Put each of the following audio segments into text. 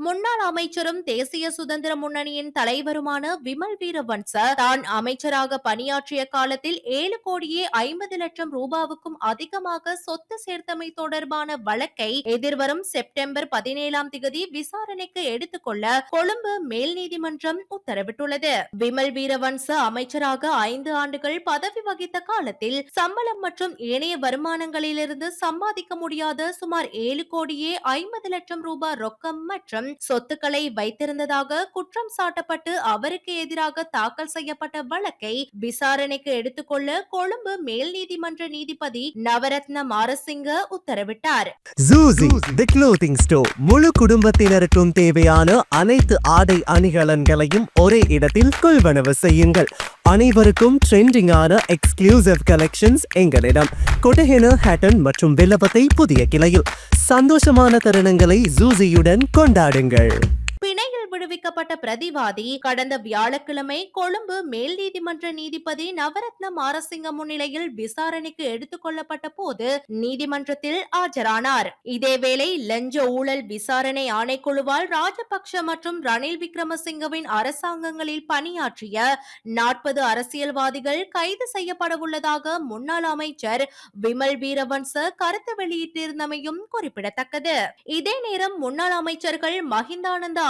முன்னாள் அமைச்சரும் தேசிய சுதந்திர முன்னணியின் தலைவருமான விமல் வீரவன்ச தான் அமைச்சராக பணியாற்றிய காலத்தில் ஏழு கோடியே ஐம்பது லட்சம் ரூபாவுக்கும் அதிகமாக சொத்து சேர்த்தமை தொடர்பான வழக்கை எதிர்வரும் செப்டம்பர் பதினேழாம் திகதி விசாரணைக்கு எடுத்துக்கொள்ள கொழும்பு மேல் நீதிமன்றம் உத்தரவிட்டுள்ளது. விமல் வீரவன்ச அமைச்சராக ஐந்து ஆண்டுகள் பதவி வகித்த காலத்தில் சம்பளம் மற்றும் ஏனைய வருமானங்களிலிருந்து சம்பாதிக்க முடியாத சுமார் ஏழு கோடியே ஐம்பது லட்சம் ரூபாய் ரொக்கம் மற்றும் சொத்துக்களை வைத்திருந்ததாக குற்றம் சாட்டப்பட்டு அவருக்கு எதிராக தாக்கல் செய்யப்பட்ட வழக்கை விசாரணைக்கு எடுத்துக்கொள்ள கொழும்பு மேல் நீதிமன்ற நீதிபதி நவரத்ன மாரசிங்க உத்தரவிட்டார். ஜூசி தி க்ளோத்திங் ஸ்டோர் முழு குடும்பத்தினருக்கும் தேவையான அனைத்து ஆடை அணிகலன்களையும் ஒரே இடத்தில் கொள்வனவு செய்யுங்கள். அனைவருக்கும் ட்ரெண்டிங்கான எக்ஸ்க்ளூசிவ் கலெக்ஷன்ஸ் எங்களிடம். கொட்டஹென ஹேட்டன் மற்றும் வில்லபத்தை புதிய கிளையில். சந்தோஷமான தருணங்களை ஜூசியுடன் கொண்டாடு Engel. Eh. விடுவிக்கப்பட்ட பிரதிவாதி கடந்த வியாழக்கிழமை கொழும்பு மேல் நீதிமன்ற நீதிபதி நவரத்ன மாரசிங்க முன்னிலையில் விசாரணைக்கு எடுத்துக் கொள்ளப்பட்ட போது நீதிமன்றத்தில் ஆஜரானார். இதேவேளை லஞ்ச ஊழல் விசாரணை ஆணைக்குழுவால் ராஜபக்ஷ மற்றும் ரணில் விக்ரமசிங்கவின் அரசாங்கங்களில் பணியாற்றிய நாற்பது அரசியல்வாதிகள் கைது செய்யப்படவுள்ளதாக முன்னாள் அமைச்சர் விமல் வீரவன்ச கருத்து வெளியிட்டிருந்தமையும் குறிப்பிடத்தக்கது. இதே நேரம் முன்னாள் அமைச்சர்கள் மஹிந்தானந்த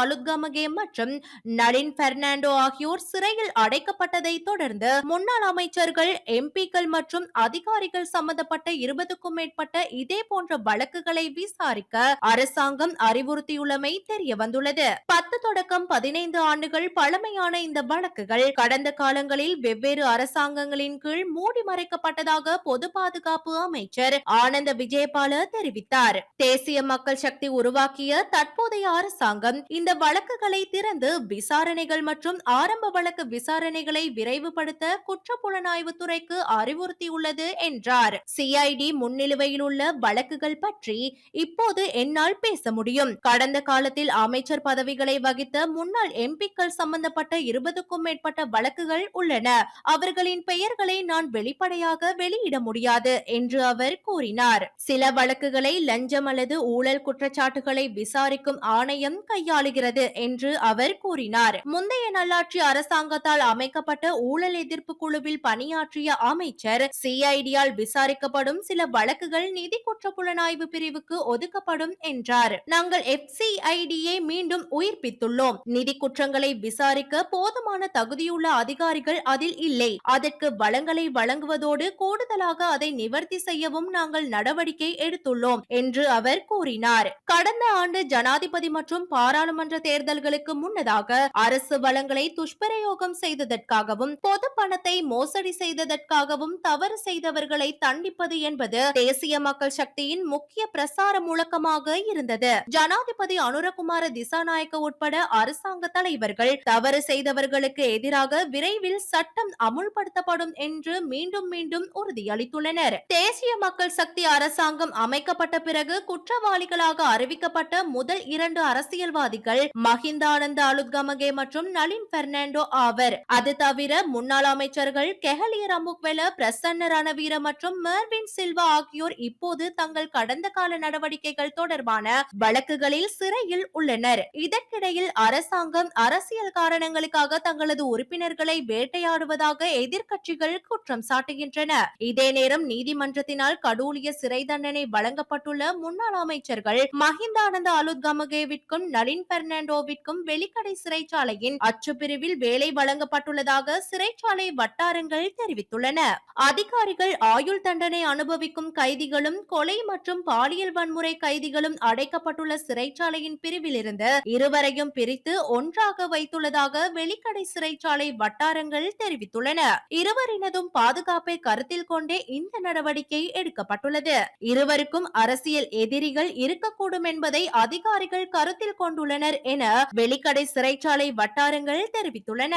அலுத்கமகே மற்றும் நளின் பெர்னாண்டோ ஆகியோர் சிறையில் அடைக்கப்பட்டதை தொடர்ந்து முன்னாள் அமைச்சர்கள் எம்பிக்கள் மற்றும் அதிகாரிகள் சம்பந்தப்பட்ட இருபதுக்கும் மேற்பட்ட இதே போன்ற வழக்குகளை விசாரிக்க அரசாங்கம் அறிவுறுத்தியுள்ளமை தெரிய வந்துள்ளது பத்து தொடக்கம் பதினைந்து ஆண்டுகள் பழமையான இந்த வழக்குகள் கடந்த காலங்களில் வெவ்வேறு அரசாங்கங்களின் கீழ் மூடி மறைக்கப்பட்டதாக பொது பாதுகாப்பு அமைச்சர் ஆனந்த விஜயபால தெரிவித்தார். தேசிய மக்கள் சக்தி உருவாக்கிய தற்போதைய அரசாங்கம் இந்த வழக்கு வழக்குகளை திறந்து விசாரணைகள் மற்றும் ஆரம்ப வழக்கு விசாரணைகளை விரைவுபடுத்த குற்றப்புலனாய்வு துறைக்கு அறிவுறுத்தியுள்ளது என்றார். சிஐடி முன்னிலுவையில் உள்ள வழக்குகள் பற்றி இப்போது என்னால் பேச முடியும். கடந்த காலத்தில் அமைச்சர் பதவிகளை வகித்த முன்னாள் எம்பிக்கள் சம்பந்தப்பட்ட இருபதுக்கும் மேற்பட்ட வழக்குகள் உள்ளன. அவர்களின் பெயர்களை நான் வெளிப்படையாக வெளியிட முடியாது என்று அவர் கூறினார். சில வழக்குகளை லஞ்சம் அல்லது ஊழல் குற்றச்சாட்டுகளை விசாரிக்கும் ஆணையம் கையாளுகிறது என்று அவர் கூறினார். முந்தைய நல்லாட்சி அரசாங்கத்தால் அமைக்கப்பட்ட ஊழல் எதிர்ப்பு குழுவில் பணியாற்றிய அமைச்சர் சிஐடியால் விசாரிக்கப்படும் சில வழக்குகள் நிதி குற்ற புலனாய்வு பிரிவுக்கு ஒதுக்கப்படும் என்றார். நாங்கள் எஃப்சிஐடியை மீண்டும் உயிர்ப்பித்துள்ளோம். நிதி குற்றங்களை விசாரிக்க போதுமான தகுதியுள்ள அதிகாரிகள் அதில் இல்லை. அதற்கு வளங்களை வழங்குவதோடு கூடுதலாக அதை நிவர்த்தி செய்யவும் நாங்கள் நடவடிக்கை எடுத்துள்ளோம் என்று அவர் கூறினார். கடந்த ஆண்டு ஜனாதிபதி மற்றும் பாராளுமன்ற தேர்தல் தேர்தல்களுக்கு முன்னதாக அரசு வளங்களை துஷ்பிரயோகம் செய்ததற்காகவும் பொது பணத்தை மோசடி செய்ததற்காகவும் தவறு செய்தவர்களை தண்டிப்பது என்பது தேசிய மக்கள் சக்தியின் முக்கிய பிரசார முழக்கமாக இருந்தது. ஜனாதிபதி அனுரகுமார திசாநாயக்க உட்பட அரசாங்க தலைவர்கள் தவறு செய்தவர்களுக்கு எதிராக விரைவில் சட்டம் அமுல்படுத்தப்படும் என்று மீண்டும் மீண்டும் உறுதியளித்துள்ளனர். தேசிய மக்கள் சக்தி அரசாங்கம் அமைக்கப்பட்ட பிறகு குற்றவாளிகளாக அறிவிக்கப்பட்ட முதல் இரண்டு அரசியல்வாதிகள் மஹி மஹிந்தானந்த அலுத்கமகே மற்றும் நளின் பெர்னாண்டோ ஆவர். அது தவிர முன்னாள் அமைச்சர்கள் கெஹலியர் அமுக்வெல பிரசன்ன ரணவீர மற்றும் மெர்வின் சில்வா ஆகியோர் இப்போது தங்கள் கடந்த கால நடவடிக்கைகள் தொடர்பான வழக்குகளில் சிறையில் உள்ளனர். இதற்கிடையில் அரசாங்கம் அரசியல் காரணங்களுக்காக தங்களது உறுப்பினர்களை வேட்டையாடுவதாக எதிர்க்கட்சிகள் குற்றம் சாட்டுகின்றன. இதே நேரம் நீதிமன்றத்தினால் கடூலிய சிறை தண்டனை வழங்கப்பட்டுள்ள முன்னாள் அமைச்சர்கள் மஹிந்தானந்த அலுத்கமகேவிற்கும் நளின் பெர்னாண்டோவிற்கும் வெளிக்கடை சிறைச்சாலையின் அச்சுப்பிரிவில் வேலை வழங்கப்பட்டுள்ளதாக சிறைச்சாலை வட்டாரங்கள் தெரிவித்துள்ளன. அதிகாரிகள் ஆயுள் தண்டனை அனுபவிக்கும் கைதிகளும் கொலை மற்றும் பாலியல் வன்முறை கைதிகளும் அடைக்கப்பட்டுள்ள சிறைச்சாலையின் பிரிவிலிருந்து இருவரையும் பிரித்து ஒன்றாக வைத்துள்ளதாக வெளிக்கடை சிறைச்சாலை வட்டாரங்கள் தெரிவித்துள்ளன. இருவரினதும் பாதுகாப்பை கருத்தில் கொண்டே இந்த நடவடிக்கை எடுக்கப்பட்டுள்ளது. இருவருக்கும் அரசியல் எதிரிகள் இருக்கக்கூடும் என்பதை அதிகாரிகள் கருத்தில் கொண்டுள்ளனர் என வெளிக்கடை சிறைச்சாலை வட்டாரங்கள் தெரிவித்துள்ளன.